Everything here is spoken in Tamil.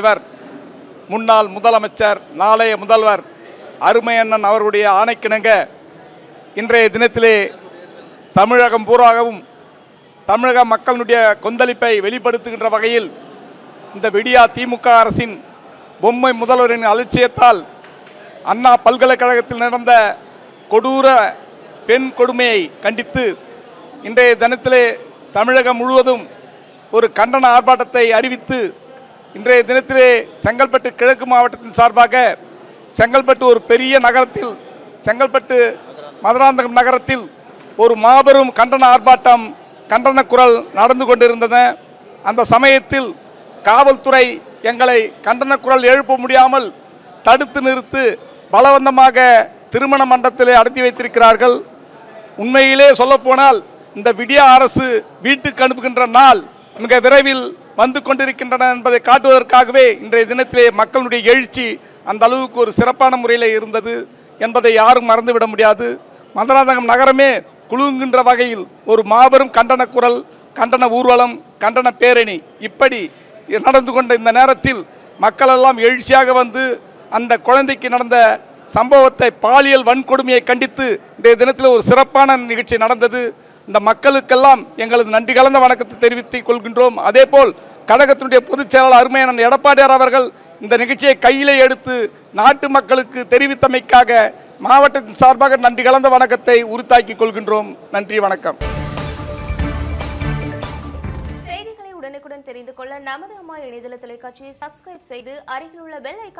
தலைவர் முன்னாள் முதலமைச்சர் நாளைய முதல்வர் அருமையண்ணன் அவருடைய ஆணைக்கிணங்க இன்றைய தினத்திலே தமிழகம் பூராகவும் தமிழக மக்களுடைய கொந்தளிப்பை வெளிப்படுத்துகின்ற வகையில் இந்த விடியா திமுக அரசின் பொம்மை முதல்வரின் அலட்சியத்தால் அண்ணா பல்கலைக்கழகத்தில் நடந்த கொடூர பெண் கொடுமையை கண்டித்து இன்றைய தினத்திலே தமிழகம் முழுவதும் ஒரு கண்டன ஆர்ப்பாட்டத்தை அறிவித்து இன்றைய தினத்திலே செங்கல்பட்டு கிழக்கு மாவட்டத்தின் சார்பாக செங்கல்பட்டு ஒரு பெரிய நகரத்தில் செங்கல்பட்டு மதுராந்தகம் நகரத்தில் ஒரு மாபெரும் கண்டன ஆர்ப்பாட்டம் கண்டன குரல் நடந்து கொண்டிருந்தன. அந்த சமயத்தில் காவல்துறை எங்களை கண்டன குரல் எழுப்ப முடியாமல் தடுத்து நிறுத்து பலவந்தமாக திருமண மண்டத்திலே அடத்தி வைத்திருக்கிறார்கள். உண்மையிலே சொல்லப்போனால் இந்த விடியா அரசு வீட்டுக்கு அனுப்புகின்ற நாள் மிக விரைவில் வந்து கொண்டிருக்கின்றன என்பதை காட்டுவதற்காகவே இன்றைய தினத்திலே மக்களுடைய எழுச்சி அந்த அளவுக்கு ஒரு சிறப்பான முறையில் இருந்தது என்பதை யாரும் மறந்துவிட முடியாது. மதுராந்தகம் நகரமே குலுங்குகின்ற வகையில் ஒரு மாபெரும் கண்டன குரல் கண்டன ஊர்வலம் கண்டன பேரணி இப்படி நடந்து கொண்ட இந்த நேரத்தில் மக்களெல்லாம் எழுச்சியாக வந்து அந்த குழந்தைக்கு நடந்த சம்பவத்தை பாலியல் வன்கொடுமையை கண்டித்து இன்றைய தினத்தில் ஒரு சிறப்பான நிகழ்ச்சி நடந்தது. இந்த மக்களுக்கெல்லாம் எங்களது நன்றி கலந்த வணக்கத்தை தெரிவித்துக் கொள்கின்றோம். அதேபோல் கழகத்தினுடைய பொதுச் செயலாளர் அருமையான எடப்பாடியார் அவர்கள் இந்த நிகழ்ச்சியை கையிலே எடுத்து நாட்டு மக்களுக்கு தெரிவித்தமைக்காக மாவட்டத்தின் சார்பாக நன்றி கலந்த வணக்கத்தை உறுத்தாக்கிக் கொள்கின்றோம். நன்றி வணக்கம். செய்திகளை உடனுக்குடன் தெரிந்து கொள்ள நமது அம்மா இணையதள தொலைக்காட்சியை சப்ஸ்கிரைப் செய்து அருகில் உள்ள பெல் ஐக்கான்